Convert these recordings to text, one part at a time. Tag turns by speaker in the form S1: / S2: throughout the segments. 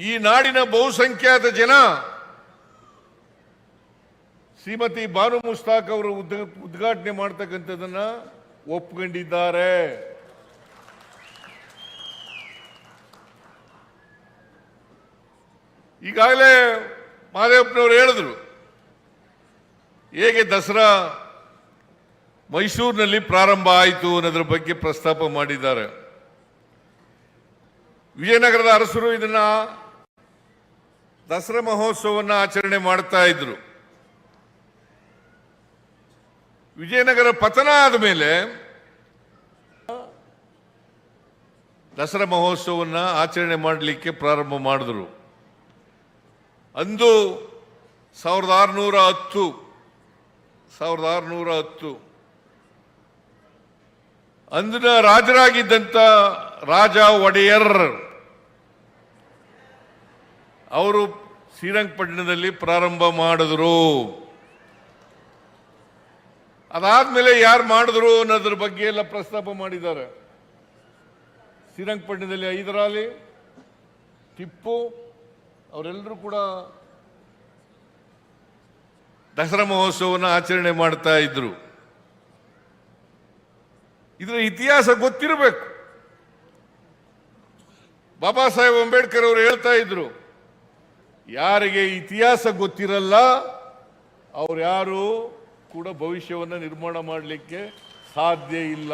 S1: ಈ ನಾಡಿನ ಬಹುಸಂಖ್ಯಾತ ಜನ ಶ್ರೀಮತಿ ಬಾನು ಮುಸ್ತಾಕ್ ಅವರು ಉದ್ಘ- ಉದ್ಘಾಟನೆ ಮಾಡ್ತಕ್ಕಂಥದ್ದನ್ನ ಒಪ್ಕೊಂಡಿದ್ದಾರೆ. ಈಗಾಗಲೇ ಮಾದೇವಪ್ಪನವರು ಹೇಳಿದ್ರು, ಹೇಗೆ ದಸರಾ ಮೈಸೂರಿನಲ್ಲಿ ಪ್ರಾರಂಭ ಆಯಿತು ಅನ್ನೋದ್ರ ಬಗ್ಗೆ ಪ್ರಸ್ತಾಪ ಮಾಡಿದ್ದಾರೆ. ವಿಜಯನಗರದ ಅರಸರು ಇದನ್ನ ದಸರಾ ಮಹೋತ್ಸವವನ್ನು ಆಚರಣೆ ಮಾಡ್ತಾ ಇದ್ರು. ವಿಜಯನಗರ ಪತನ ಆದ ಮೇಲೆ ದಸರಾ ಮಹೋತ್ಸವವನ್ನು ಆಚರಣೆ ಮಾಡಲಿಕ್ಕೆ ಪ್ರಾರಂಭ ಮಾಡಿದ್ರು. ಅಂದು ಸಾವಿರದ ಆರುನೂರ ಹತ್ತು, ಸಾವಿರದ ಆರುನೂರ ಹತ್ತು. ಅಂದಿನ ರಾಜರಾಗಿದ್ದಂಥ ರಾಜ ಒಡೆಯರ್ ಅವರು ಶ್ರೀರಂಗಪಟ್ಟಣದಲ್ಲಿ ಪ್ರಾರಂಭ ಮಾಡಿದ್ರು. ಅದಾದ್ಮೇಲೆ ಯಾರು ಮಾಡಿದ್ರು ಅನ್ನೋದ್ರ ಬಗ್ಗೆ ಎಲ್ಲ ಪ್ರಸ್ತಾಪ ಮಾಡಿದ್ದಾರೆ. ಶ್ರೀರಂಗಪಟ್ಟಣದಲ್ಲಿ ಐದರಾಲಿ ಟಿಪ್ಪು, ಅವರೆಲ್ಲರೂ ಕೂಡ ದಸರಾ ಮಹೋತ್ಸವವನ್ನು ಆಚರಣೆ ಮಾಡ್ತಾ ಇದ್ರು. ಇದರ ಇತಿಹಾಸ ಗೊತ್ತಿರಬೇಕು. ಬಾಬಾ ಸಾಹೇಬ್ ಅಂಬೇಡ್ಕರ್ ಅವರು ಹೇಳ್ತಾ ಇದ್ರು ಯಾರಿಗೆ ಇತಿಹಾಸ ಗೊತ್ತಿರಲ್ಲ ಯಾರು ಕೂಡ ಭವಿಷ್ಯವನ್ನು ನಿರ್ಮಾಣ ಮಾಡಲಿಕ್ಕೆ ಸಾಧ್ಯ ಇಲ್ಲ.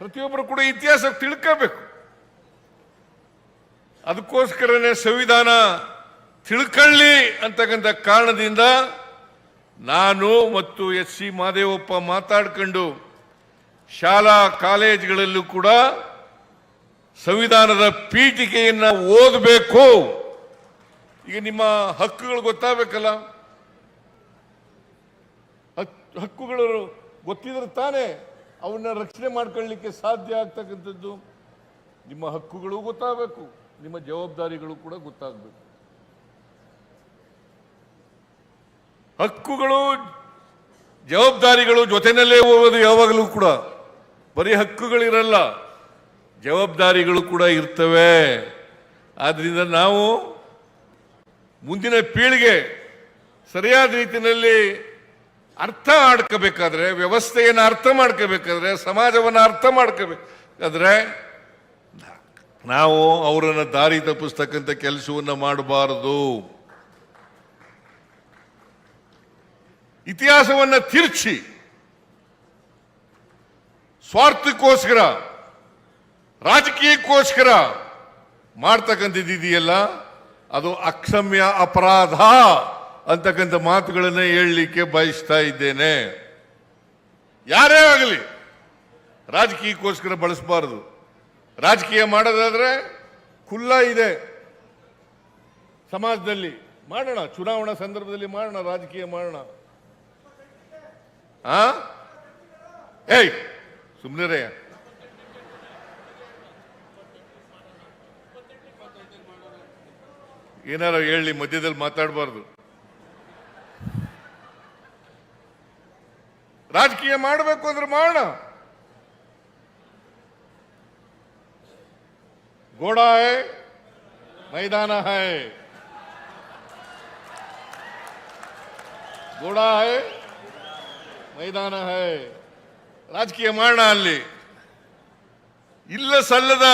S1: ಪ್ರತಿಯೊಬ್ಬರು ಕೂಡ ಇತಿಹಾಸ ತಿಳ್ಕೋಬೇಕು. ಅದಕ್ಕೋಸ್ಕರನೇ ಸಂವಿಧಾನ ತಿಳ್ಕೊಳ್ಳಿ ಅಂತಕ್ಕಂಥ ಕಾರಣದಿಂದ ನಾನು ಮತ್ತು ಎಸ್ ಸಿ ಮಾದೇವಪ್ಪ ಮಾತಾಡ್ಕೊಂಡು ಶಾಲಾ ಕಾಲೇಜುಗಳಲ್ಲೂ ಕೂಡ ಸಂವಿಧಾನದ ಪೀಠಿಕೆಯನ್ನು ಓದಬೇಕು. ಈಗ ನಿಮ್ಮ ಹಕ್ಕುಗಳು ಗೊತ್ತಾಗಬೇಕಲ್ಲ? ಹಕ್- ಹಕ್ಕುಗಳು ಗೊತ್ತಿದ್ರೆ ತಾನೇ ಅವನ್ನ ರಕ್ಷಣೆ ಮಾಡ್ಕೊಳ್ಳಿಕ್ಕೆ ಸಾಧ್ಯ ಆಗ್ತಕ್ಕಂಥದ್ದು. ನಿಮ್ಮ ಹಕ್ಕುಗಳು ಗೊತ್ತಾಗಬೇಕು. ನಿಮ್ಮ ಜವಾಬ್ದಾರಿಗಳು ಕೂಡ ಗೊತ್ತಾಗಬೇಕು. ಹಕ್ಕುಗಳು, ಜವಾಬ್ದಾರಿಗಳು ಜೊತೆಯಲ್ಲೇ ಹೋಗೋದು ಯಾವಾಗಲೂ ಕೂಡ. ಬರೀ ಹಕ್ಕುಗಳಿರಲ್ಲ. ಜವಾಬ್ದಾರಿಗಳು ಕೂಡ ಇರ್ತವೆ. ಆದ್ದರಿಂದ ನಾವು ಮುಂದಿನ ಪೀಳಿಗೆ ಸರಿಯಾದ ರೀತಿಯಲ್ಲಿ ಅರ್ಥ ಮಾಡ್ಕೋಬೇಕಾದ್ರೆ, ವ್ಯವಸ್ಥೆಯನ್ನು ಅರ್ಥ ಮಾಡ್ಕೋಬೇಕಾದ್ರೆ, ಸಮಾಜವನ್ನು ಅರ್ಥ ಮಾಡ್ಕೋಬೇಕಾದ್ರೆ ನಾವು ಅವರನ್ನು ದಾರಿ ತಪ್ಪಿಸ್ತಕ್ಕಂಥ ಕೆಲಸವನ್ನು ಮಾಡಬಾರದು. ಇತಿಹಾಸವನ್ನು ತಿರುಚಿ, ಸ್ವಾರ್ಥಕ್ಕೋಸ್ಕರ ರಾಜಕೀಯಕ್ಕೋಸ್ಕರ ಮಾಡ್ತಕ್ಕಂಥದ್ದಿದೆಯಲ್ಲ, ಅದು ಅಕ್ಷಮ್ಯ ಅಪರಾಧ ಅಂತಕ್ಕಂಥ ಮಾತುಗಳನ್ನು ಹೇಳಲಿಕ್ಕೆ ಬಯಸ್ತಾ ಇದ್ದೇನೆ. ಯಾರೇ ಆಗಲಿ, ರಾಜಕೀಯಕ್ಕೋಸ್ಕರ ಬಳಸಬಾರದು. ರಾಜಕೀಯ ಮಾಡೋದಾದ್ರೆ ಖುಲ್ಲ ಇದೆ. ಸಮಾಜದಲ್ಲಿ ಮಾಡೋಣ, ಚುನಾವಣಾ ಸಂದರ್ಭದಲ್ಲಿ ಮಾಡೋಣ, ರಾಜಕೀಯ ಮಾಡೋಣ. ಆ? ಏಯ್ ಸುಮ್ಮನೆ ಏನಾರ ಹೇಳಿ ಮಧ್ಯದಲ್ಲಿ ಮಾತಾಡಬಾರ್ದು. ರಾಜಕೀಯ ಮಾಡಬೇಕು ಅಂದ್ರೆ ಮಾಡೋಣ. ಗೋಡಾ ಹೈ, ಮೈದಾನ ಹೈ. ಗೋಡಾ ಹೈ, ಮೈದಾನ ಹೈ. ರಾಜಕೀಯ ಮಾಡೋಣ ಅಲ್ಲಿ. ಇಲ್ಲ ಸಲ್ಲದ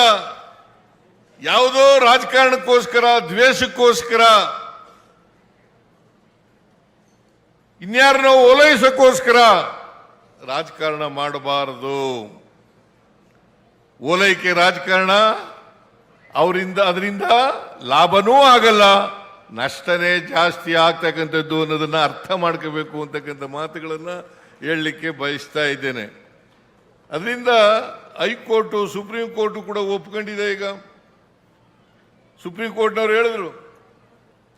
S1: ಯಾವುದೋ ರಾಜಕಾರಣಕ್ಕೋಸ್ಕರ, ದ್ವೇಷಕ್ಕೋಸ್ಕರ, ಇನ್ಯಾರನ್ನೋ ಓಲೈಸೋಕ್ಕೋಸ್ಕರ ರಾಜಕಾರಣ ಮಾಡಬಾರದು. ಓಲೈಕೆ ರಾಜಕಾರಣ, ಅವರಿಂದ, ಅದರಿಂದ ಲಾಭನೂ ಆಗಲ್ಲ. ನಷ್ಟನೇ ಜಾಸ್ತಿ ಆಗ್ತಕ್ಕಂಥದ್ದು ಅನ್ನೋದನ್ನ ಅರ್ಥ ಮಾಡ್ಕೋಬೇಕು ಅಂತಕ್ಕಂಥ ಮಾತುಗಳನ್ನು ಹೇಳಲಿಕ್ಕೆ ಬಯಸ್ತಾ ಇದ್ದೇನೆ. ಅದರಿಂದ ಹೈಕೋರ್ಟು, ಸುಪ್ರೀಂ ಕೋರ್ಟು ಕೂಡ ಒಪ್ಕೊಂಡಿದೆ ಈಗ. ಸುಪ್ರೀಂ ಕೋರ್ಟ್ನವ್ರು ಹೇಳಿದ್ರು,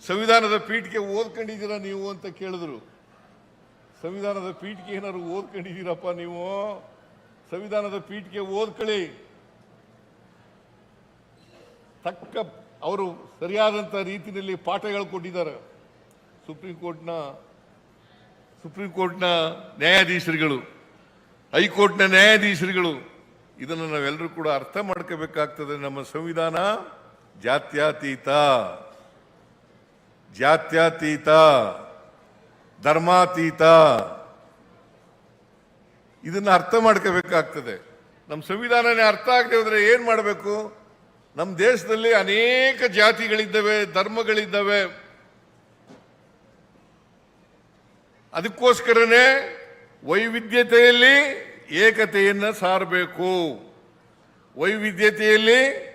S1: ಸಂವಿಧಾನದ ಪೀಠಕ್ಕೆ ಓದ್ಕೊಂಡಿದ್ದೀರಾ ನೀವು ಅಂತ ಕೇಳಿದ್ರು. ಸಂವಿಧಾನದ ಪೀಠಕ್ಕೆ ಏನಾದ್ರು ಓದ್ಕೊಂಡಿದ್ದೀರಪ್ಪ ನೀವು? ಸಂವಿಧಾನದ ಪೀಠಕ್ಕೆ ಓದ್ಕೊಳ್ಳಿ. ತಕ್ಕ ಅವರು ಸರಿಯಾದಂಥ ರೀತಿಯಲ್ಲಿ ಪಾಠ ಕೊಟ್ಟಿದ್ದಾರೆ ಸುಪ್ರೀಂ ಕೋರ್ಟ್ನ ಸುಪ್ರೀಂ ಕೋರ್ಟ್ನ ನ್ಯಾಯಾಧೀಶರುಗಳು, ಹೈಕೋರ್ಟ್ನ ನ್ಯಾಯಾಧೀಶರುಗಳು, ಇದನ್ನು ನಾವೆಲ್ಲರೂ ಕೂಡ ಅರ್ಥ ಮಾಡ್ಕೋಬೇಕಾಗ್ತದೆ ನಮ್ಮ ಸಂವಿಧಾನ. ಜಾತ್ಯತೀತ. ಜಾತ್ಯಾತೀತ. ಧರ್ಮಾತೀತ. ಇದನ್ನು ಅರ್ಥ ಮಾಡ್ಕೋಬೇಕಾಗ್ತದೆ. ನಮ್ಮ ಸಂವಿಧಾನನೇ ಅರ್ಥ ಆಗದೆ ಹೋದರೆ ಏನು ಮಾಡಬೇಕು? ನಮ್ಮ ದೇಶದಲ್ಲಿ ಅನೇಕ ಜಾತಿಗಳಿದ್ದಾವೆ, ಧರ್ಮಗಳಿದ್ದಾವೆ. ಅದಕ್ಕೋಸ್ಕರನೇ ವೈವಿಧ್ಯತೆಯಲ್ಲಿ ಏಕತೆಯನ್ನು ಸಾರಬೇಕು. ವೈವಿಧ್ಯತೆಯಲ್ಲಿ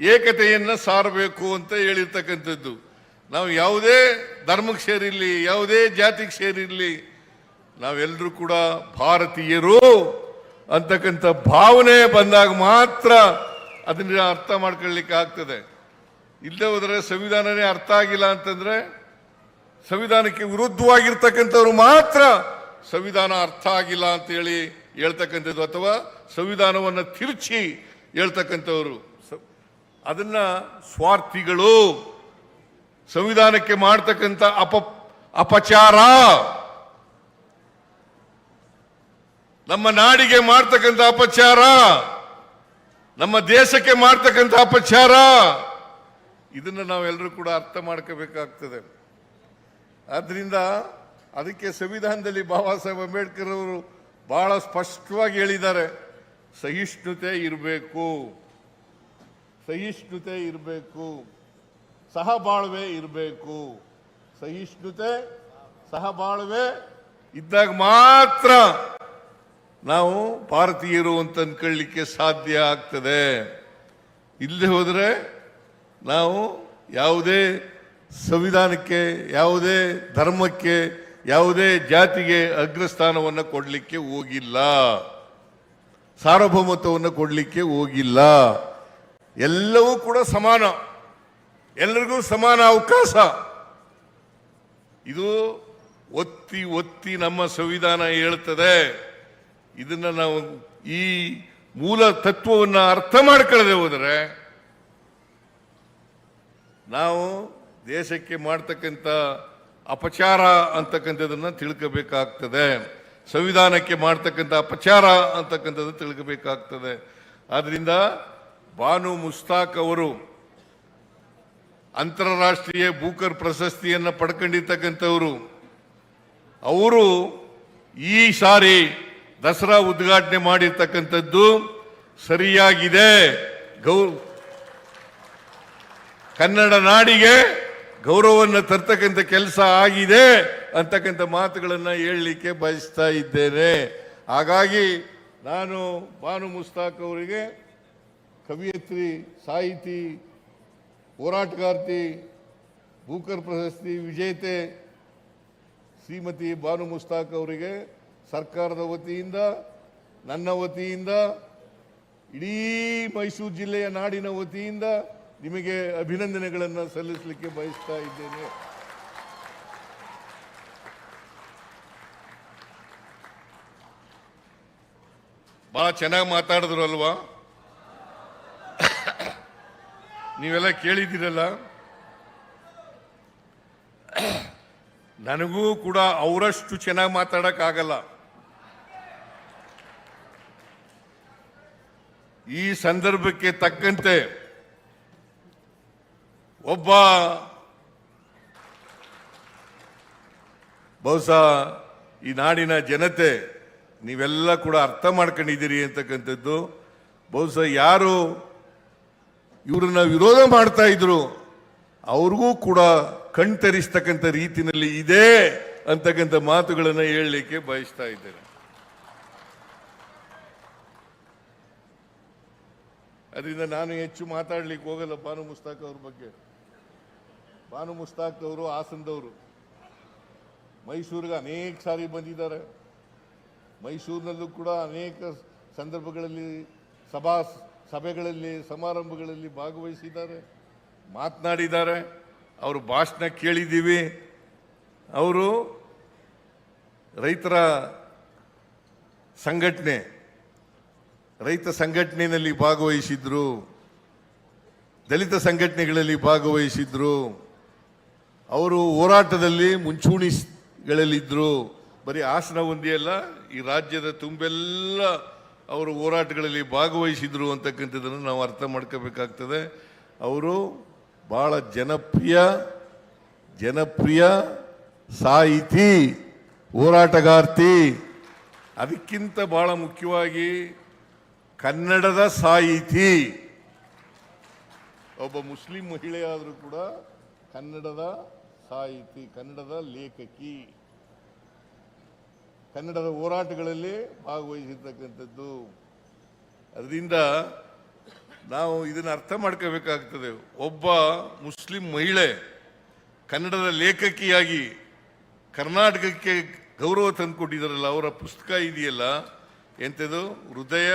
S1: ಏಕತೆಯನ್ನ ಸಾರಬೇಕು ಅಂತ ಹೇಳಿರ್ತಕ್ಕಂಥದ್ದು. ನಾವು ಯಾವುದೇ ಧರ್ಮಕ್ಕೆ ಸೇರಿರಲಿ, ಯಾವುದೇ ಜಾತಿಗೆ ಸೇರಿರಲಿ, ನಾವೆಲ್ಲರೂ ಕೂಡ ಭಾರತೀಯರು ಅಂತಕ್ಕಂಥ ಭಾವನೆ ಬಂದಾಗ ಮಾತ್ರ ಅದನ್ನ ಅರ್ಥ ಮಾಡ್ಕೊಳ್ಳಿಕ್ಕೆ ಆಗ್ತದೆ. ಇಲ್ಲದೆ ಹೋದರೆ ಸಂವಿಧಾನನೇ ಅರ್ಥ ಆಗಿಲ್ಲ ಅಂತಂದ್ರೆ ಸಂವಿಧಾನಕ್ಕೆ ವಿರುದ್ಧವಾಗಿರ್ತಕ್ಕಂಥವ್ರು ಮಾತ್ರ ಸಂವಿಧಾನ ಅರ್ಥ ಆಗಿಲ್ಲ ಅಂತ ಹೇಳಿ ಹೇಳ್ತಕ್ಕಂಥದ್ದು ಅಥವಾ ಸಂವಿಧಾನವನ್ನು ತಿರುಚಿ ಹೇಳ್ತಕ್ಕಂಥವ್ರು. ಅದನ್ನ ಸ್ವಾರ್ಥಿಗಳು ಸಂವಿಧಾನಕ್ಕೆ ಮಾಡ್ತಕ್ಕಂಥ ಅಪ ಅಪಚಾರ ನಮ್ಮ ನಾಡಿಗೆ ಮಾಡ್ತಕ್ಕಂಥ ಅಪಚಾರ, ನಮ್ಮ ದೇಶಕ್ಕೆ ಮಾಡ್ತಕ್ಕಂಥ ಅಪಚಾರ, ಇದನ್ನು ನಾವೆಲ್ಲರೂ ಕೂಡ ಅರ್ಥ ಮಾಡ್ಕೋಬೇಕಾಗ್ತದೆ. ಆದ್ರಿಂದ ಅದಕ್ಕೆ ಸಂವಿಧಾನದಲ್ಲಿ ಬಾಬಾ ಸಾಹೇಬ್ ಅಂಬೇಡ್ಕರ್ ಅವರು ಬಹಳ ಸ್ಪಷ್ಟವಾಗಿ ಹೇಳಿದ್ದಾರೆ, ಸಹಿಷ್ಣುತೆ ಇರಬೇಕು. ಸಹಿಷ್ಣುತೆ ಇರಬೇಕು, ಸಹಬಾಳ್ವೆ ಇರಬೇಕು. ಸಹಿಷ್ಣುತೆ, ಸಹಬಾಳ್ವೆ ಇದ್ದಾಗ ಮಾತ್ರ ನಾವು ಭಾರತೀಯರು ಅಂತ ಅನ್ಕೊಳ್ಳಿಕ್ಕೆ ಸಾಧ್ಯ ಆಗ್ತದೆ. ಇಲ್ಲದೆ ಹೋದರೆ ನಾವು ಯಾವುದೇ ಸಂವಿಧಾನಕ್ಕೆ, ಯಾವುದೇ ಧರ್ಮಕ್ಕೆ, ಯಾವುದೇ ಜಾತಿಗೆ ಅಗ್ರಸ್ಥಾನವನ್ನು ಕೊಡಲಿಕ್ಕೆ ಹೋಗಿಲ್ಲ. ಸಾರ್ವಭೌಮತ್ವವನ್ನು ಕೊಡಲಿಕ್ಕೆ ಹೋಗಿಲ್ಲ. ಎಲ್ಲವೂ ಕೂಡ ಸಮಾನ. ಎಲ್ಲರಿಗೂ ಸಮಾನ ಅವಕಾಶ. ಇದು ಒತ್ತಿ ಒತ್ತಿ ನಮ್ಮ ಸಂವಿಧಾನ ಹೇಳುತ್ತದೆ ಇದನ್ನ ನಾವು ಈ ಮೂಲ ತತ್ವವನ್ನು ಅರ್ಥ ಮಾಡ್ಕೊಳ್ಳದೆ ಹೋದರೆ ನಾವು ದೇಶಕ್ಕೆ ಮಾಡ್ತಕ್ಕಂಥ ಅಪಚಾರ ಅಂತಕ್ಕಂಥದನ್ನು ತಿಳ್ಕೋಬೇಕಾಗ್ತದೆ. ಸಂವಿಧಾನಕ್ಕೆ ಮಾಡ್ತಕ್ಕಂಥ ಅಪಚಾರ ಅಂತಕ್ಕಂಥದ್ದು ತಿಳ್ಕೋಬೇಕಾಗ್ತದೆ. ಆದ್ರಿಂದ ಬಾನು ಮುಸ್ತಾಕ್ ಅವರು ಅಂತಾರಾಷ್ಟ್ರೀಯ ಬೂಕರ್ ಪ್ರಶಸ್ತಿಯನ್ನು ಪಡ್ಕೊಂಡಿರ್ತಕ್ಕಂಥವರು. ಅವರು ಈ ಸಾರಿ ದಸರಾ ಉದ್ಘಾಟನೆ ಮಾಡಿರ್ತಕ್ಕಂಥದ್ದು ಸರಿಯಾಗಿದೆ. ಗೌ, ಕನ್ನಡ ನಾಡಿಗೆ ಗೌರವವನ್ನು ತರ್ತಕ್ಕಂಥ ಕೆಲಸ ಆಗಿದೆ ಅಂತಕ್ಕಂಥ ಮಾತುಗಳನ್ನು ಹೇಳಲಿಕ್ಕೆ ಬಯಸ್ತಾ ಇದ್ದೇನೆ. ಹಾಗಾಗಿ ನಾನು ಬಾನು ಮುಸ್ತಾಕ್ ಅವರಿಗೆ ಕವಿಯತ್ರಿ, ಸಾಹಿತಿ, ಹೋರಾಟಗಾರ್ತಿ, ಭೂಕರ್ ಪ್ರಶಸ್ತಿ ವಿಜೇತೆ ಶ್ರೀಮತಿ ಬಾನು ಮುಸ್ತಾಕ್ ಅವರಿಗೆ ಸರ್ಕಾರದ ವತಿಯಿಂದ, ನನ್ನ ವತಿಯಿಂದ, ಇಡೀ ಮೈಸೂರು ಜಿಲ್ಲೆಯ ನಾಡಿನ ವತಿಯಿಂದ ನಿಮಗೆ ಅಭಿನಂದನೆಗಳನ್ನು ಸಲ್ಲಿಸಲಿಕ್ಕೆ ಬಯಸ್ತಾ ಇದ್ದೇನೆ. ಬಹಳ ಚೆನ್ನಾಗಿ ಮಾತಾಡಿದ್ರು ಅಲ್ವಾ ನೀವೆಲ್ಲ ಕೇಳಿದ್ದೀರಲ್ಲ? ನನಗೂ ಕೂಡ ಅವರಷ್ಟು ಚೆನ್ನಾಗಿ ಮಾತಾಡೋಕ್ಕಾಗಲ್ಲ. ಈ ಸಂದರ್ಭಕ್ಕೆ ತಕ್ಕಂತೆ ಒಬ್ಬ ಬಹುಶಃ ಈ ನಾಡಿನ ಜನತೆ ನೀವೆಲ್ಲ ಕೂಡ ಅರ್ಥ ಮಾಡ್ಕೊಂಡಿದ್ದೀರಿ ಅಂತಕ್ಕಂಥದ್ದು. ಬಹುಶಃ ಯಾರು ಇವ್ರನ್ನ ವಿರೋಧ ಮಾಡ್ತಾ ಇದ್ರು. ಅವ್ರಿಗೂ ಕೂಡ ಕಣ್ತರಿಸ್ತಕ್ಕಂಥ ರೀತಿನಲ್ಲಿ ಇದೆ ಅಂತಕ್ಕಂಥ ಮಾತುಗಳನ್ನು ಹೇಳಲಿಕ್ಕೆ ಬಯಸ್ತಾ ಇದ್ದೇನೆ. ಅದರಿಂದ ನಾನು ಹೆಚ್ಚು ಮಾತಾಡ್ಲಿಕ್ಕೆ ಹೋಗಲ್ಲ ಬಾನು ಮುಸ್ತಾಕ್ ಅವ್ರ ಬಗ್ಗೆ. ಬಾನು ಮುಸ್ತಾಕ್ ಅವರು, ಹಾಸನದವರು. ಮೈಸೂರಿಗೆ ಅನೇಕ ಸಾರಿ ಬಂದಿದ್ದಾರೆ. ಮೈಸೂರಿನಲ್ಲೂ ಕೂಡ ಅನೇಕ ಸಂದರ್ಭಗಳಲ್ಲಿ ಸಭಾ ಸಭೆಗಳಲ್ಲಿ, ಸಮಾರಂಭಗಳಲ್ಲಿ ಭಾಗವಹಿಸಿದ್ದಾರೆ, ಮಾತನಾಡಿದ್ದಾರೆ. ಅವರು ಭಾಷಣ ಕೇಳಿದ್ದೀವಿ. ಅವರು ರೈತರ ಸಂಘಟನೆ, ರೈತ ಸಂಘಟನೆಯಲ್ಲಿ ಭಾಗವಹಿಸಿದ್ರು, ದಲಿತ ಸಂಘಟನೆಗಳಲ್ಲಿ ಭಾಗವಹಿಸಿದ್ರು. ಅವರು ಹೋರಾಟದಲ್ಲಿ ಮುಂಚೂಣಿಗಳಲ್ಲಿದ್ದರು ಬರೀ ಆಸನ ಒಂದೇ ಅಲ್ಲ, ಈ ರಾಜ್ಯದ ತುಂಬೆಲ್ಲ ಅವರು ಹೋರಾಟಗಳಲ್ಲಿ ಭಾಗವಹಿಸಿದರು ಅಂತಕ್ಕಂಥದ್ದನ್ನು ನಾವು ಅರ್ಥ ಮಾಡ್ಕೋಬೇಕಾಗ್ತದೆ. ಅವರು ಭಾಳ ಜನಪ್ರಿಯ ಜನಪ್ರಿಯ ಸಾಹಿತಿ, ಹೋರಾಟಗಾರ್ತಿ. ಅದಕ್ಕಿಂತ ಭಾಳ ಮುಖ್ಯವಾಗಿ ಕನ್ನಡದ ಸಾಹಿತಿ. ಒಬ್ಬ ಮುಸ್ಲಿಂ ಮಹಿಳೆಯಾದರೂ ಕೂಡ ಕನ್ನಡದ ಸಾಹಿತಿ, ಕನ್ನಡದ ಲೇಖಕಿ. ಕನ್ನಡದ ಹೋರಾಟಗಳಲ್ಲಿ ಭಾಗವಹಿಸಿರ್ತಕ್ಕಂಥದ್ದು. ಅದರಿಂದ ನಾವು ಇದನ್ನು ಅರ್ಥ ಮಾಡ್ಕೋಬೇಕಾಗ್ತದೆ. ಒಬ್ಬ ಮುಸ್ಲಿಂ ಮಹಿಳೆ ಕನ್ನಡದ ಲೇಖಕಿಯಾಗಿ ಕರ್ನಾಟಕಕ್ಕೆ ಗೌರವ ತಂದುಕೊಟ್ಟಿದ್ದಾರಲ್ಲ ಅವರ ಪುಸ್ತಕ ಇದೆಯಲ್ಲ? ಎಂಥದ್ದು ಹೃದಯ?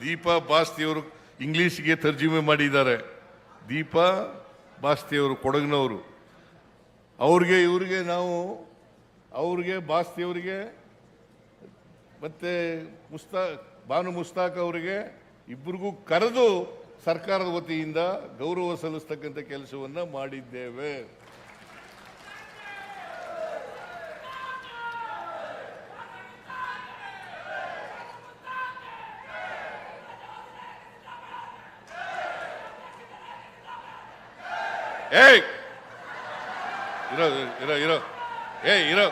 S1: ದೀಪಾ ಬಾಸ್ತಿಯವರು ಇಂಗ್ಲೀಷ್ಗೆ ತರ್ಜುಮೆ ಮಾಡಿದ್ದಾರೆ. ದೀಪಾ ಬಾಸ್ತಿಯವರು ಕೊಡಗಿನವರು. ಅವ್ರಿಗೆ, ಇವ್ರಿಗೆ ನಾವು, ಅವ್ರಿಗೆ, ಬಾಸ್ತಿಯವರಿಗೆ, ಮತ್ತು ಮುಸ್ತಾ ಬಾನು ಮುಸ್ತಾಕ್ ಅವರಿಗೆ ಇಬ್ಬರಿಗೂ ಕರೆದು ಸರ್ಕಾರದ ವತಿಯಿಂದ ಗೌರವ ಸಲ್ಲಿಸ್ತಕ್ಕಂಥ ಕೆಲಸವನ್ನು ಮಾಡಿದ್ದೇವೆ. ಏಯ್! ಇರೋ ಇರೋ ಇರೋ. ಏ, ಇರೋ.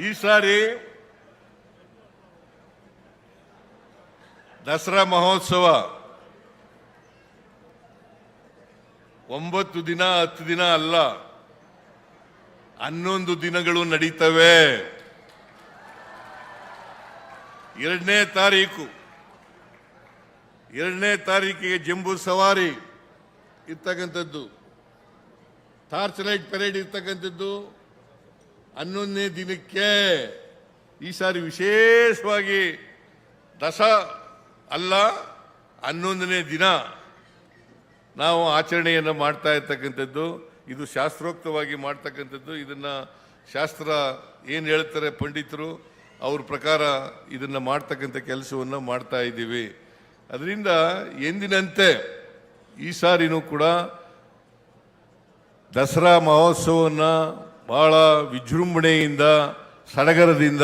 S1: ಈ ಸಾರಿ ದಸರಾ ಮಹೋತ್ಸವ. ಒಂಬತ್ತು ದಿನ, ಹತ್ತು ದಿನ ಅಲ್ಲ, ಹನ್ನೊಂದು ದಿನಗಳು ನಡೀತವೆ. ಎರಡನೇ ತಾರೀಕು. ಎರಡನೇ ತಾರೀಕಿಗೆ ಜಂಬೂ ಸವಾರಿ ಇರ್ತಕ್ಕಂಥದ್ದು. ಟಾರ್ಚ್ ಲೈಟ್ ಪೆರೇಡ್ ಇರ್ತಕ್ಕಂಥದ್ದು. ಹನ್ನೊಂದನೇ ದಿನಕ್ಕೆ ಈ ಸಾರಿ ವಿಶೇಷವಾಗಿ ದಸ ಅಲ್ಲ, ಹನ್ನೊಂದನೇ ದಿನ ನಾವು ಆಚರಣೆಯನ್ನು ಮಾಡ್ತಾ ಇರ್ತಕ್ಕಂಥದ್ದು. ಇದು ಶಾಸ್ತ್ರೋಕ್ತವಾಗಿ ಮಾಡ್ತಕ್ಕಂಥದ್ದು. ಇದನ್ನು ಶಾಸ್ತ್ರ ಏನು ಹೇಳ್ತಾರೆ ಪಂಡಿತರು? ಅವ್ರ ಪ್ರಕಾರ ಇದನ್ನ ಮಾಡ್ತಕ್ಕಂಥ ಕೆಲಸವನ್ನು ಮಾಡ್ತಾ ಇದ್ದೀವಿ. ಅದರಿಂದ ಎಂದಿನಂತೆ ಈ ಸಾರಿನೂ ಕೂಡ ದಸರಾ ಮಹೋತ್ಸವವನ್ನು ಬಹಳ ವಿಜೃಂಭಣೆಯಿಂದ, ಸಡಗರದಿಂದ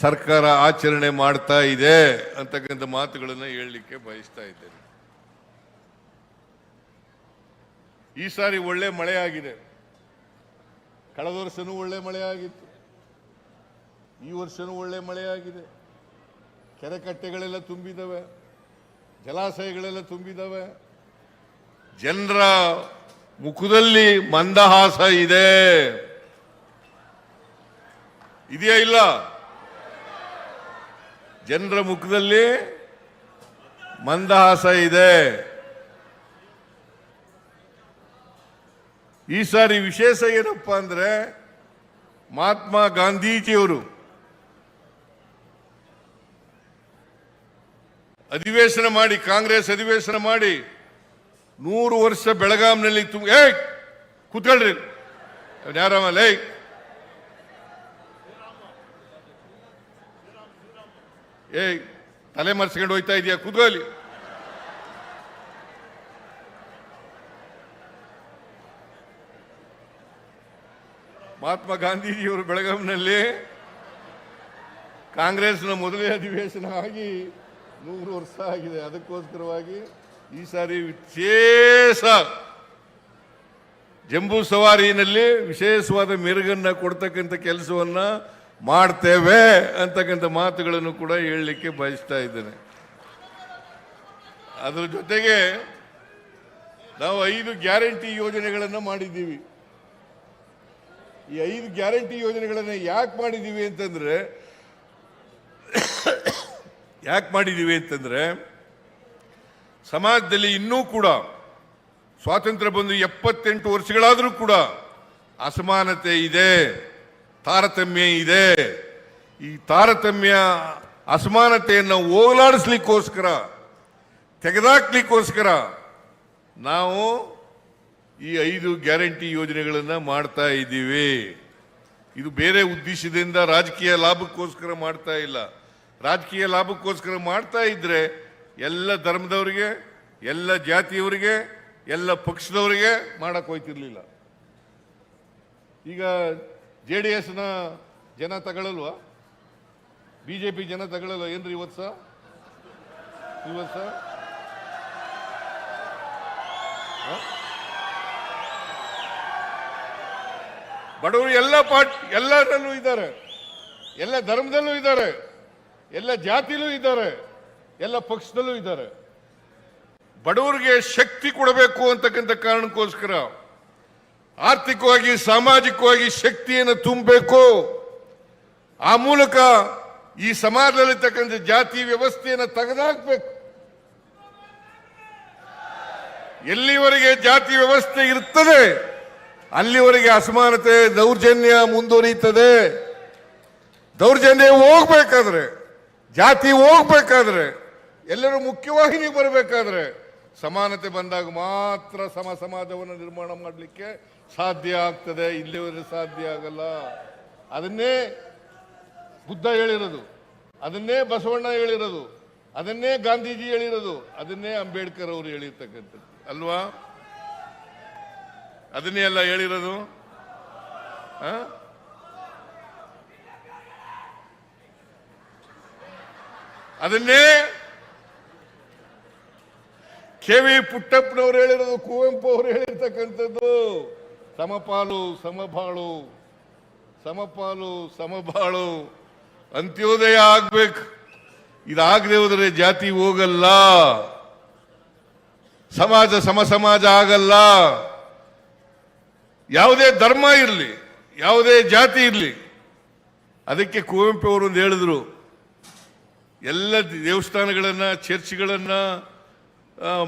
S1: ಸರ್ಕಾರ ಆಚರಣೆ ಮಾಡ್ತಾ ಇದೆ ಅಂತಕ್ಕಂಥ ಮಾತುಗಳನ್ನು ಹೇಳಲಿಕ್ಕೆ ಬಯಸ್ತಾ ಇದ್ದೇನೆ. ಈ ಸಾರಿ ಒಳ್ಳೆ ಮಳೆ ಆಗಿದೆ. ಕಳೆದ ವರ್ಷನೂ ಒಳ್ಳೆ ಮಳೆ ಆಗಿತ್ತು. ಈ ವರ್ಷವೂ ಒಳ್ಳೆ ಮಳೆಯಾಗಿದೆ. ಕೆರೆಕಟ್ಟೆಗಳೆಲ್ಲ ತುಂಬಿದವೆ. ಜಲಾಶಯಗಳೆಲ್ಲ ತುಂಬಿದವೆ. ಜನರ ಮುಖದಲ್ಲಿ ಮಂದಹಾಸ ಇದೆ. ಇದೆಯಾ ಇಲ್ಲ? ಜನರ ಮುಖದಲ್ಲಿ ಮಂದಹಾಸ ಇದೆ. ಈ ಸಾರಿ ವಿಶೇಷ ಏನಪ್ಪಾ ಅಂದ್ರೆ ಮಹಾತ್ಮ ಗಾಂಧೀಜಿಯವರು ಅಧಿವೇಶನ ಮಾಡಿ, ಕಾಂಗ್ರೆಸ್ ಅಧಿವೇಶನ ಮಾಡಿ, ನೂರು ವರ್ಷ ಬೆಳಗಾಂನಲ್ಲಿ ತುಂಬ ಏ ಕೂತ್ಕೊಳ್ರಿ. ಯಾರಾಮಲ್ಲ ಏಯ್ ಏಯ್, ತಲೆ ಮರೆಸ್ಕೊಂಡು ಹೋಯ್ತಾ ಇದೆಯಾ? ಕೂತ್ಕೊಳ್ಳಿ ಮಹಾತ್ಮ ಗಾಂಧೀಜಿಯವರು ಬೆಳಗಾಂನಲ್ಲಿ ಕಾಂಗ್ರೆಸ್ನ ಮೊದಲೇ ಅಧಿವೇಶನ ಆಗಿ ನೂರು ವರ್ಷ ಆಗಿದೆ. ಅದಕ್ಕೋಸ್ಕರವಾಗಿ ಈ ಸಾರಿ ವಿಶೇಷ ಜಂಬೂ ಸವಾರಿನಲ್ಲಿ ವಿಶೇಷವಾದ ಮೆರುಗನ್ನು ಕೊಡ್ತಕ್ಕಂಥ ಕೆಲಸವನ್ನ ಮಾಡ್ತೇವೆ ಅಂತಕ್ಕಂಥ ಮಾತುಗಳನ್ನು ಕೂಡ ಹೇಳಲಿಕ್ಕೆ ಬಯಸ್ತಾ ಇದ್ದೇನೆ. ಅದರ ಜೊತೆಗೆ ನಾವು ಐದು ಗ್ಯಾರಂಟಿ ಯೋಜನೆಗಳನ್ನು ಮಾಡಿದ್ದೀವಿ. ಈ ಐದು ಗ್ಯಾರಂಟಿ ಯೋಜನೆಗಳನ್ನು ಯಾಕೆ ಮಾಡಿದ್ದೀವಿ ಅಂತಂದ್ರೆ ಯಾಕೆ ಮಾಡಿದ್ದೀವಿ ಅಂತಂದರೆ, ಸಮಾಜದಲ್ಲಿ ಇನ್ನೂ ಕೂಡ ಸ್ವಾತಂತ್ರ್ಯ ಬಂದು ಎಪ್ಪತ್ತೆಂಟು ವರ್ಷಗಳಾದರೂ ಕೂಡ ಅಸಮಾನತೆ ಇದೆ, ತಾರತಮ್ಯ ಇದೆ. ಈ ತಾರತಮ್ಯ, ಅಸಮಾನತೆಯನ್ನು ಹೋಗಲಾಡಿಸ್ಲಿಕ್ಕೋಸ್ಕರ, ತೆಗೆದಾಕ್ಲಿಕ್ಕೋಸ್ಕರ ನಾವು ಈ ಐದು ಗ್ಯಾರಂಟಿ ಯೋಜನೆಗಳನ್ನು ಮಾಡ್ತಾ ಇದ್ದೀವಿ. ಇದು ಬೇರೆ ಉದ್ದೇಶದಿಂದ ರಾಜಕೀಯ ಲಾಭಕ್ಕೋಸ್ಕರ ಮಾಡ್ತಾ ಇಲ್ಲ. ರಾಜಕೀಯ ಲಾಭಕ್ಕೋಸ್ಕರ ಮಾಡ್ತಾ ಇದ್ರೆ ಎಲ್ಲ ಧರ್ಮದವರಿಗೆ, ಎಲ್ಲ ಜಾತಿಯವರಿಗೆ, ಎಲ್ಲ ಪಕ್ಷದವರಿಗೆ ಮಾಡಕ್ ಹೋಯ್ತಿರ್ಲಿಲ್ಲ. ಈಗ ಜೆ ಡಿ ಎಸ್ನ ಜನ ತಗೊಳ್ಳಲ್ವಾ ಪಿ ಜನ ತಗೊಳ್ಳಲ್ವ ಏನ್ರಿ ಇವತ್ತು ಸಹ ಇವತ್ತು ಸಹ? ಬಡವರು ಎಲ್ಲ ಪಾರ್ಟ್ ಎಲ್ಲದಲ್ಲೂ ಇದ್ದಾರೆ. ಎಲ್ಲ ಧರ್ಮದಲ್ಲೂ ಇದ್ದಾರೆ. ಎಲ್ಲ ಜಾತಿಲೂ ಇದ್ದಾರೆ, ಎಲ್ಲ ಪಕ್ಷದಲ್ಲೂ ಇದ್ದಾರೆ. ಬಡವರಿಗೆ ಶಕ್ತಿ ಕೊಡಬೇಕು ಅಂತಕ್ಕಂಥ ಕಾರಣಕ್ಕೋಸ್ಕರ ಆರ್ಥಿಕವಾಗಿ, ಸಾಮಾಜಿಕವಾಗಿ ಶಕ್ತಿಯನ್ನು ತುಂಬಬೇಕು. ಆ ಮೂಲಕ ಈ ಸಮಾಜದಲ್ಲಿರ್ತಕ್ಕಂಥ ಜಾತಿ ವ್ಯವಸ್ಥೆಯನ್ನು ತೆಗೆದಾಕ್ಬೇಕು. ಎಲ್ಲಿವರೆಗೆ ಜಾತಿ ವ್ಯವಸ್ಥೆ ಇರ್ತದೆ, ಅಲ್ಲಿವರೆಗೆ ಅಸಮಾನತೆ, ದೌರ್ಜನ್ಯ ಮುಂದುವರಿಯುತ್ತದೆ ದೌರ್ಜನ್ಯ ಹೋಗ್ಬೇಕಾದ್ರೆ ಜಾತಿ ಹೋಗ್ಬೇಕಾದ್ರೆ, ಎಲ್ಲರೂ ಮುಖ್ಯವಾಹಿನಿಗೆ ಬರಬೇಕಾದ್ರೆ, ಸಮಾನತೆ ಬಂದಾಗ ಮಾತ್ರ ಸಮ ಸಮಾಜವನ್ನು ನಿರ್ಮಾಣ ಮಾಡಲಿಕ್ಕೆ ಸಾಧ್ಯ ಆಗ್ತದೆ. ಇಲ್ಲಿವರೆಗೆ ಸಾಧ್ಯ ಆಗಲ್ಲ. ಅದನ್ನೇ ಬುದ್ಧ ಹೇಳಿರೋದು. ಅದನ್ನೇ ಬಸವಣ್ಣ ಹೇಳಿರೋದು. ಅದನ್ನೇ ಗಾಂಧೀಜಿ ಹೇಳಿರೋದು. ಅದನ್ನೇ ಅಂಬೇಡ್ಕರ್ ಅವರು ಹೇಳಿರ್ತಕ್ಕಂಥದ್ದು. ಅಲ್ವಾ? ಅದನ್ನೇ ಅಲ್ಲ ಹೇಳಿರೋದು. ಆ? ಅದನ್ನೇ ಕೆ ವಿ ಪುಟ್ಟಪ್ಪನವ್ರು ಹೇಳಿರೋದು, ಕುವೆಂಪು ಅವರು ಹೇಳಿರ್ತಕ್ಕಂಥದ್ದು. ಸಮಪಾಲು, ಸಮಬಾಳು ಸಮಪಾಲು, ಸಮಬಾಳು, ಅಂತ್ಯೋದಯ ಆಗ್ಬೇಕು. ಇದಾಗದೆ ಹೋದರೆ ಜಾತಿ ಹೋಗಲ್ಲ. ಸಮಾಜ ಸಮ ಸಮಾಜ ಆಗಲ್ಲ. ಯಾವುದೇ ಧರ್ಮ ಇರಲಿ, ಯಾವುದೇ ಜಾತಿ ಇರಲಿ. ಅದಕ್ಕೆ ಕುವೆಂಪು ಅವರು ಹೇಳಿದ್ರು ಎಲ್ಲ ದೇವಸ್ಥಾನಗಳನ್ನ, ಚರ್ಚ್ಗಳನ್ನ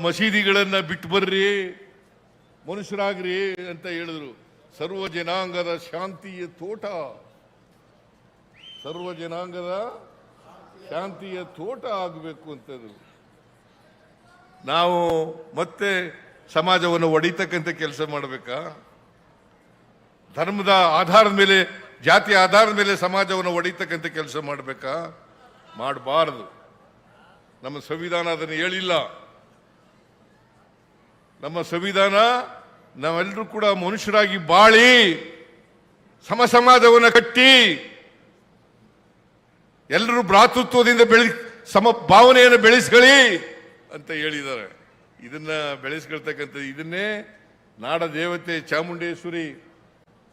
S1: ಮಸೀದಿಗಳನ್ನು ಬಿಟ್ಟು ಬರ್ರಿ, ಮನುಷ್ಯರಾಗ್ರಿ ಅಂತ ಹೇಳಿದ್ರು. ಸರ್ವ ಜನಾಂಗದ ಶಾಂತಿಯ ತೋಟ. ಸರ್ವ ಜನಾಂಗದ ಶಾಂತಿಯ ತೋಟ ಆಗಬೇಕು ಅಂತಂದರು. ನಾವು ಮತ್ತೆ ಸಮಾಜವನ್ನು ಒಡಿತಕ್ಕಂಥ ಕೆಲಸ ಮಾಡಬೇಕಾ? ಧರ್ಮದ ಆಧಾರದ ಮೇಲೆ, ಜಾತಿ ಆಧಾರದ ಮೇಲೆ ಸಮಾಜವನ್ನು ಒಡಿತಕ್ಕಂಥ ಕೆಲಸ ಮಾಡಬೇಕಾ? ಮಾಡಬಾರದು. ನಮ್ಮ ಸಂವಿಧಾನ ಅದನ್ನು ಹೇಳಿಲ್ಲ. ನಮ್ಮ ಸಂವಿಧಾನ ನಾವೆಲ್ಲರೂ ಕೂಡ ಮನುಷ್ಯರಾಗಿ ಬಾಳಿ ಸಮ ಸಮಾಜವನ್ನು ಕಟ್ಟಿ, ಎಲ್ಲರೂ ಭ್ರಾತೃತ್ವದಿಂದ ಬೆಳಿ, ಸಮ ಭಾವನೆಯನ್ನು ಬೆಳೆಸ್ಕೊಳ್ಳಿ ಅಂತ ಹೇಳಿದ್ದಾರೆ. ಇದನ್ನ ಬೆಳೆಸ್ಕೊಳ್ತಕ್ಕಂಥ ಇದನ್ನೇ ನಾಡ ದೇವತೆ ಚಾಮುಂಡೇಶ್ವರಿ,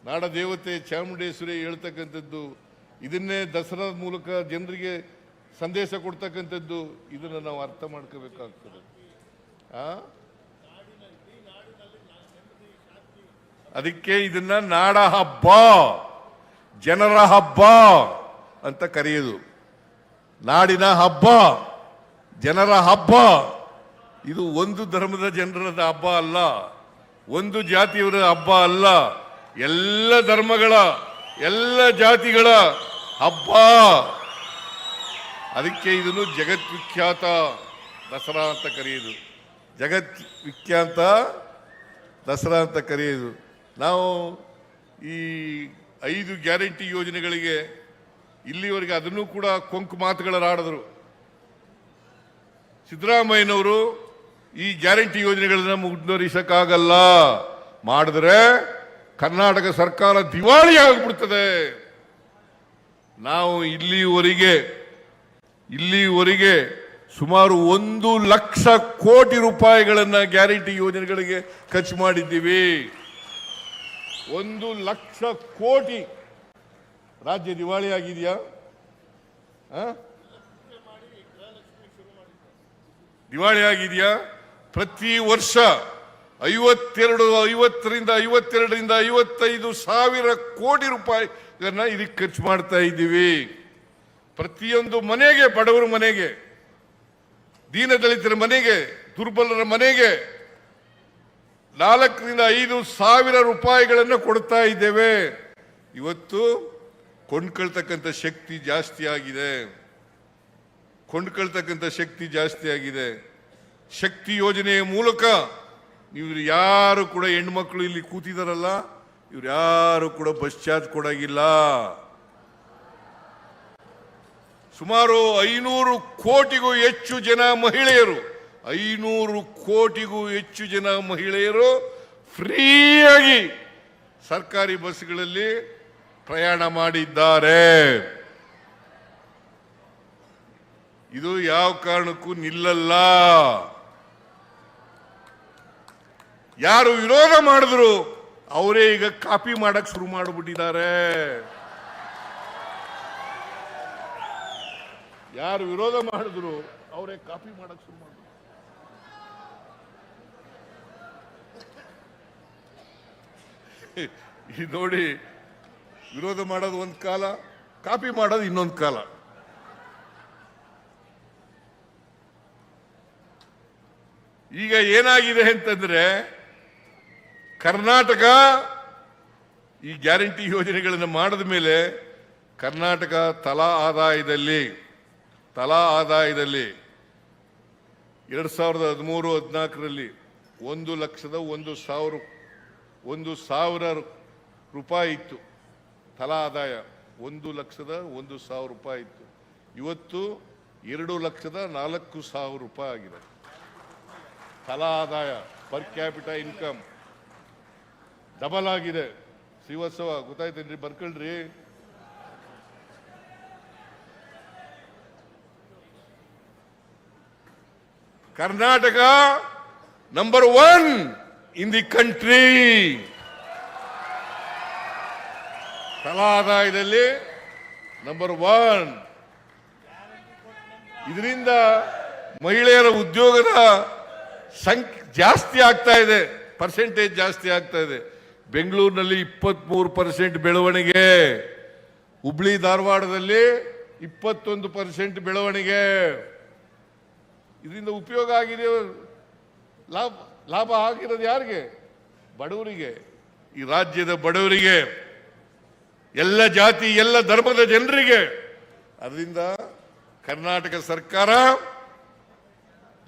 S1: ನಾಡ ದೇವತೆ ಚಾಮುಂಡೇಶ್ವರಿ ಹೇಳ್ತಕ್ಕಂಥದ್ದು. ಇದನ್ನೇ ದಸರಾ ಮೂಲಕ ಜನರಿಗೆ ಸಂದೇಶ ಕೊಡ್ತಕ್ಕಂಥದ್ದು ಇದನ್ನು ನಾವು ಅರ್ಥ ಮಾಡ್ಕೋಬೇಕಾಗ್ತದೆ. ಅದಕ್ಕೆ ಇದನ್ನ ನಾಡ ಹಬ್ಬ ಜನರ ಹಬ್ಬ ಅಂತ ಕರೆಯೋದು. ನಾಡಿನ ಹಬ್ಬ ಜನರ ಹಬ್ಬ. ಇದು ಒಂದು ಧರ್ಮದ ಜನರ ಹಬ್ಬ ಅಲ್ಲ, ಒಂದು ಜಾತಿಯವರ ಹಬ್ಬ ಅಲ್ಲ, ಎಲ್ಲ ಧರ್ಮಗಳ, ಎಲ್ಲ ಜಾತಿಗಳ ಹಬ್ಬ. ಅದಕ್ಕೆ ಇದನ್ನು ಜಗದ್ವಿಖ್ಯಾತ ದಸರಾ ಅಂತ ಕರೆಯೋದು. ಜಗತ್ ವಿಖ್ಯಾತ ದಸರಾ ಅಂತ ಕರೆಯೋದು. ನಾವು ಈ ಐದು ಗ್ಯಾರಂಟಿ ಯೋಜನೆಗಳಿಗೆ ಇಲ್ಲಿವರೆಗೆ ಅದನ್ನು ಕೂಡ ಕೊಂಕು ಮಾತುಗಳಾಡಿದ್ರು. ಸಿದ್ದರಾಮಯ್ಯನವರು ಈ ಗ್ಯಾರಂಟಿ ಯೋಜನೆಗಳನ್ನ ಮುಂದುವರಿಸಕ್ಕಾಗಲ್ಲ ಮಾಡಿದ್ರೆ ಕರ್ನಾಟಕ ಸರ್ಕಾರ ದಿವಾಳಿ ಆಗಿಬಿಡ್ತದೆ ನಾವು ಇಲ್ಲಿವರೆಗೆ ಇಲ್ಲಿವರೆಗೆ ಸುಮಾರು ಒಂದು ಲಕ್ಷ ಕೋಟಿ ರೂಪಾಯಿಗಳನ್ನು ಗ್ಯಾರಂಟಿ ಯೋಜನೆಗಳಿಗೆ ಖರ್ಚು ಮಾಡಿದ್ದೀವಿ. ಒಂದು ಲಕ್ಷ ಕೋಟಿ. ರಾಜ್ಯ ದಿವಾಳಿ ಆಗಿದೆಯಾ? ದಿವಾಳಿ ಆಗಿದೆಯಾ? ಪ್ರತಿ ವರ್ಷ ಐವತ್ತೆರಡು, ಐವತ್ತರಿಂದ ಐವತ್ತೆರಡರಿಂದ ಐವತ್ತೈದು ಸಾವಿರ ಕೋಟಿ ರೂಪಾಯಿಗಳನ್ನ ಇದಕ್ಕೆ ಖರ್ಚು ಮಾಡ್ತಾ ಇದ್ದೀವಿ. ಪ್ರತಿಯೊಂದು ಮನೆಗೆ, ಬಡವರ ಮನೆಗೆ, ದೀನದಲಿತರ ಮನೆಗೆ, ದುರ್ಬಲರ ಮನೆಗೆ ನಾಲ್ಕರಿಂದ ಐದು ಸಾವಿರ ರೂಪಾಯಿಗಳನ್ನು ಕೊಡ್ತಾ ಇದ್ದೇವೆ. ಇವತ್ತು ಕೊಂಡ್ಕೊಳ್ತಕ್ಕಂಥ ಶಕ್ತಿ ಜಾಸ್ತಿ ಆಗಿದೆ. ಕೊಂಡ್ಕೊಳ್ತಕ್ಕಂಥ ಶಕ್ತಿ ಜಾಸ್ತಿ ಆಗಿದೆ. ಶಕ್ತಿ ಯೋಜನೆಯ ಮೂಲಕ ಇವರು ಯಾರು ಕೂಡ ಹೆಣ್ಮಕ್ಳು ಇಲ್ಲಿ ಕೂತಿದಾರಲ್ಲ, ಇವ್ರು ಯಾರು ಕೂಡ ಬಸ್ ಚಾರ್ಜ್ ಕೊಡಾಗಿಲ್ಲ. ಸುಮಾರು ಐನೂರು ಕೋಟಿಗೂ ಹೆಚ್ಚು ಜನ ಮಹಿಳೆಯರು. ಐನೂರು ಕೋಟಿಗೂ ಹೆಚ್ಚು ಜನ ಮಹಿಳೆಯರು ಫ್ರೀಯಾಗಿ ಸರ್ಕಾರಿ ಬಸ್ಗಳಲ್ಲಿ ಪ್ರಯಾಣ ಮಾಡಿದ್ದಾರೆ. ಇದು ಯಾವ ಕಾರಣಕ್ಕೂ ನಿಲ್ಲಲ್ಲ. ಯಾರು ವಿರೋಧ ಮಾಡಿದ್ರು, ಅವರೇ ಈಗ ಕಾಪಿ ಮಾಡಕ್ ಶುರು ಮಾಡಿಬಿಟ್ಟಿದ್ದಾರೆ. ಯಾರು ವಿರೋಧ ಮಾಡಿದ್ರು, ಅವರೇ ಕಾಪಿ ಮಾಡಕ್ ಶುರು ಮಾಡಿದ್ರು. ಈ ನೋಡಿ, ವಿರೋಧ ಮಾಡೋದು ಒಂದು ಕಾಲ, ಕಾಪಿ ಮಾಡೋದು ಇನ್ನೊಂದು ಕಾಲ. ಈಗ ಏನಾಗಿದೆ ಅಂತಂದ್ರೆ, ಕರ್ನಾಟಕ ಈ ಗ್ಯಾರಂಟಿ ಯೋಜನೆಗಳನ್ನು ಮಾಡಿದ ಮೇಲೆ ಕರ್ನಾಟಕ ತಲಾ ಆದಾಯದಲ್ಲಿ ತಲಾ ಆದಾಯದಲ್ಲಿ ಎರಡು ಸಾವಿರದ ಹದಿಮೂರು ಹದಿನಾಲ್ಕರಲ್ಲಿ ಒಂದು ಲಕ್ಷದ ಒಂದು ಸಾವಿರ ಒಂದು ಸಾವಿರ ರೂಪಾಯಿ ಇತ್ತು. ತಲಾ ಆದಾಯ ಒಂದು ಲಕ್ಷದ ಒಂದು ಸಾವಿರ ರೂಪಾಯಿ ಇತ್ತು. ಇವತ್ತು ಎರಡು ಲಕ್ಷದ ನಾಲ್ಕು ಸಾವಿರ ರೂಪಾಯಿ ಆಗಿದೆ. ತಲಾ ಆದಾಯ ಪರ್ ಕ್ಯಾಪಿಟ ಇನ್ಕಮ್ ಡಬಲ್ ಆಗಿದೆ. ಶ್ರೀವತ್ಸವ, ಗೊತ್ತಾಯ್ತೇನ್ರಿ ಬರ್ಕೊಳ್ರಿ? Karnataka number one in the country ತಲಾ ಆದಾಯದಲ್ಲಿ ನಂಬರ್ ಒನ್ ಇದರಿಂದ ಮಹಿಳೆಯರ ಉದ್ಯೋಗದ ಸಂಖ್ಯೆ ಜಾಸ್ತಿ ಆಗ್ತಾ ಇದೆ ಪರ್ಸೆಂಟೇಜ್ ಜಾಸ್ತಿ ಆಗ್ತಾ ಇದೆ. ಬೆಂಗಳೂರಿನಲ್ಲಿ ಇಪ್ಪತ್ಮೂರು ಪರ್ಸೆಂಟ್ ಬೆಳವಣಿಗೆ. ಹುಬ್ಳಿ ಧಾರವಾಡದಲ್ಲಿ ಇಪ್ಪತ್ತೊಂದು ಪರ್ಸೆಂಟ್ ಬೆಳವಣಿಗೆ. ಇದರಿಂದ ಉಪಯೋಗ ಆಗಿದೆ ಲಾಭ ಲಾಭ ಆಗಿರೋದು ಯಾರಿಗೆ? ಬಡವರಿಗೆ. ಈ ರಾಜ್ಯದ ಬಡವರಿಗೆ, ಎಲ್ಲ ಜಾತಿ, ಎಲ್ಲ ಧರ್ಮದ ಜನರಿಗೆ. ಅದರಿಂದ ಕರ್ನಾಟಕ ಸರ್ಕಾರ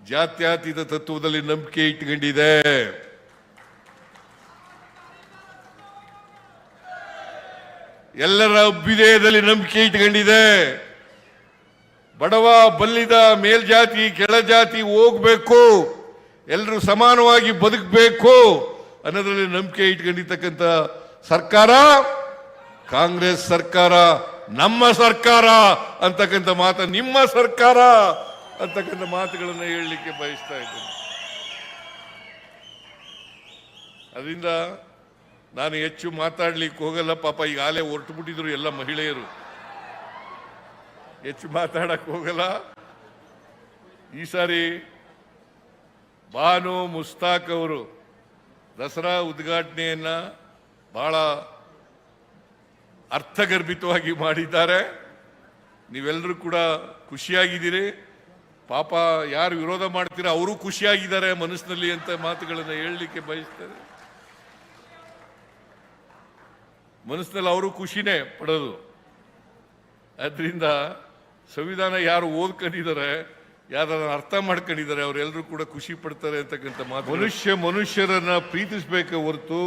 S1: ಜಾತ್ಯಾತೀತ ತತ್ವದಲ್ಲಿ ನಂಬಿಕೆ ಇಟ್ಕೊಂಡಿದೆ. ಎಲ್ಲರ ಅಭ್ಯುದಯದಲ್ಲಿ ನಂಬಿಕೆ ಇಟ್ಕೊಂಡಿದೆ. ಬಡವ ಬಲ್ಲಿದ ಮೇಲ್ಜಾತಿ ಕೆಳಜಾತಿ ಹೋಗ್ಬೇಕು ಎಲ್ಲರೂ ಸಮಾನವಾಗಿ ಬದುಕಬೇಕು ಅನ್ನೋದ್ರಲ್ಲಿ ನಂಬಿಕೆ ಇಟ್ಕೊಂಡಿರ್ತಕ್ಕಂಥ ಸರ್ಕಾರ, ಕಾಂಗ್ರೆಸ್ ಸರ್ಕಾರ, ನಮ್ಮ ಸರ್ಕಾರ ಅಂತಕ್ಕಂಥ ಮಾತು, ನಿಮ್ಮ ಸರ್ಕಾರ ಅಂತಕ್ಕಂಥ ಮಾತುಗಳನ್ನು ಹೇಳಲಿಕ್ಕೆ ಬಯಸ್ತಾ ಇದ್ದೀನಿ. ಅದರಿಂದ ನಾನು ಹೆಚ್ಚು ಮಾತಾಡ್ಲಿಕ್ಕೆ ಹೋಗಲ್ಲ ಪಾಪ ಈಗಾಗಲೇ ಹೊರಟು ಬಿಟ್ಟಿದ್ರು ಎಲ್ಲ ಮಹಿಳೆಯರು. ಹೆಚ್ಚು ಮಾತಾಡಕ್ ಹೋಗಲ್ಲ. ಈ ಸಾರಿ ಬಾನು ಮುಸ್ತಾಕ್ ಅವರು ದಸರಾ ಉದ್ಘಾಟನೆಯನ್ನ ಬಹಳ ಅರ್ಥಗರ್ಭಿತವಾಗಿ ಮಾಡಿದ್ದಾರೆ. ನೀವೆಲ್ಲರೂ ಕೂಡ ಖುಷಿಯಾಗಿದ್ದೀರಿ. ಪಾಪ ಯಾರು ವಿರೋಧ ಮಾಡ್ತೀರಾ ಅವರು ಖುಷಿಯಾಗಿದ್ದಾರೆ ಮನಸ್ಸಿನಲ್ಲಿ ಅಂತ ಮಾತುಗಳನ್ನು ಹೇಳಲಿಕ್ಕೆ ಬಯಸ್ತಾರೆ ಮನಸ್ಸಿನಲ್ಲಿ ಅವರು ಖುಷಿನೇ ಪಡೋದು. ಅದರಿಂದ ಸಂವಿಧಾನ ಯಾರು ಓದ್ಕೊಂಡಿದ್ದಾರೆ ಯಾರು ಅರ್ಥ ಮಾಡ್ಕೊಂಡಿದ್ದಾರೆ ಅವರೆಲ್ಲರೂ ಕೂಡ ಖುಷಿ ಪಡ್ತಾರೆ ಅಂತಕ್ಕಂಥ ಮಾತು. ಮನುಷ್ಯ ಮನುಷ್ಯರನ್ನ ಪ್ರೀತಿಸಬೇಕೆ ಹೊರತು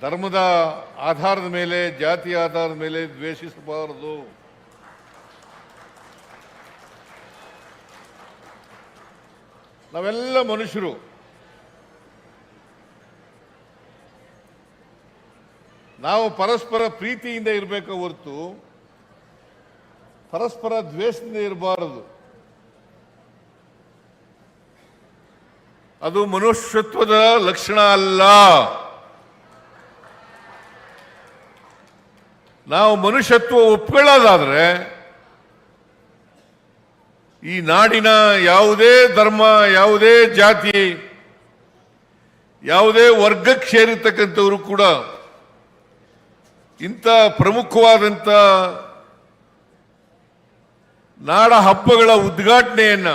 S1: ಧರ್ಮದ ಆಧಾರದ ಮೇಲೆ, ಜಾತಿ ಆಧಾರದ ಮೇಲೆ ದ್ವೇಷಿಸಬಾರದು. ನಾವೆಲ್ಲ ಮನುಷ್ಯರು. ನಾವು ಪರಸ್ಪರ ಪ್ರೀತಿಯಿಂದ ಇರಬೇಕು ಹೊರತು ಪರಸ್ಪರ ದ್ವೇಷದಿಂದ ಇರಬಾರದು. ಅದು ಮನುಷ್ಯತ್ವದ ಲಕ್ಷಣ ಅಲ್ಲ. ನಾವು ಮನುಷ್ಯತ್ವ ಒಪ್ಕೊಳ್ಳೋದಾದ್ರೆ ಈ ನಾಡಿನ ಯಾವುದೇ ಧರ್ಮ, ಯಾವುದೇ ಜಾತಿ, ಯಾವುದೇ ವರ್ಗಕ್ಕೆ ಸೇರಿರ್ತಕ್ಕಂಥವರು ಕೂಡ ಇಂಥ ಪ್ರಮುಖವಾದಂಥ ನಾಡ ಹಬ್ಬಗಳ ಉದ್ಘಾಟನೆಯನ್ನ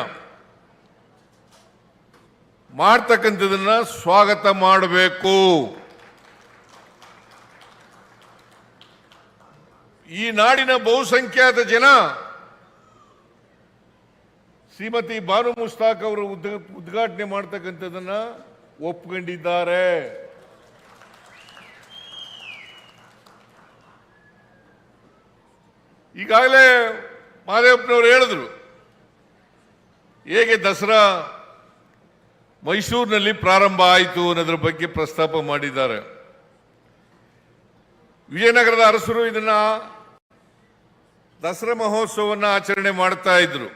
S1: ಮಾಡ್ತಕ್ಕಂಥದನ್ನ ಸ್ವಾಗತ ಮಾಡಬೇಕು. ಈ ನಾಡಿನ ಬಹುಸಂಖ್ಯಾತ ಜನ ಶ್ರೀಮತಿ ಬಾನು ಮುಸ್ತಾಕ್ ಅವರು ಉದ್ಘ- ಉದ್ಘಾಟನೆ ಮಾಡ್ತಕ್ಕಂಥದನ್ನ ಒಪ್ಕೊಂಡಿದ್ದಾರೆ. ಈಗಾಗಲೇ ಮಹಾದೇವಪ್ಪನವರು ಹೇಳಿದ್ರು, ಹೇಗೆ ದಸರಾ ಮೈಸೂರಿನಲ್ಲಿ ಪ್ರಾರಂಭ ಆಯಿತು ಅನ್ನೋದ್ರ ಬಗ್ಗೆ ಪ್ರಸ್ತಾಪ ಮಾಡಿದ್ದಾರೆ. ವಿಜಯನಗರದ ಅರಸರು ಇದನ್ನ ದಸರಾ ಮಹೋತ್ಸವವನ್ನು ಆಚರಣೆ ಮಾಡ್ತಾ ಇದ್ರು.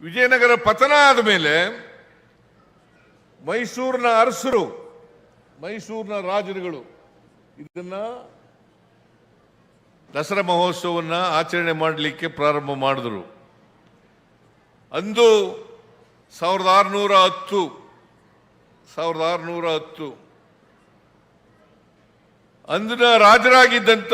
S1: ವಿಜಯನಗರ ಪತನ ಆದ ಮೇಲೆ ಮೈಸೂರಿನ ಅರಸರು, ಮೈಸೂರಿನ ರಾಜರುಗಳು ಇದನ್ನ ದಸರಾ ಮಹೋತ್ಸವವನ್ನು ಆಚರಣೆ ಮಾಡಲಿಕ್ಕೆ ಪ್ರಾರಂಭ ಮಾಡಿದ್ರು. ಅಂದು ಸಾವಿರದ ಆರುನೂರ ಹತ್ತು, ಸಾವಿರದ ಆರುನೂರ ಹತ್ತು. ಅಂದಿನ ರಾಜರಾಗಿದ್ದಂಥ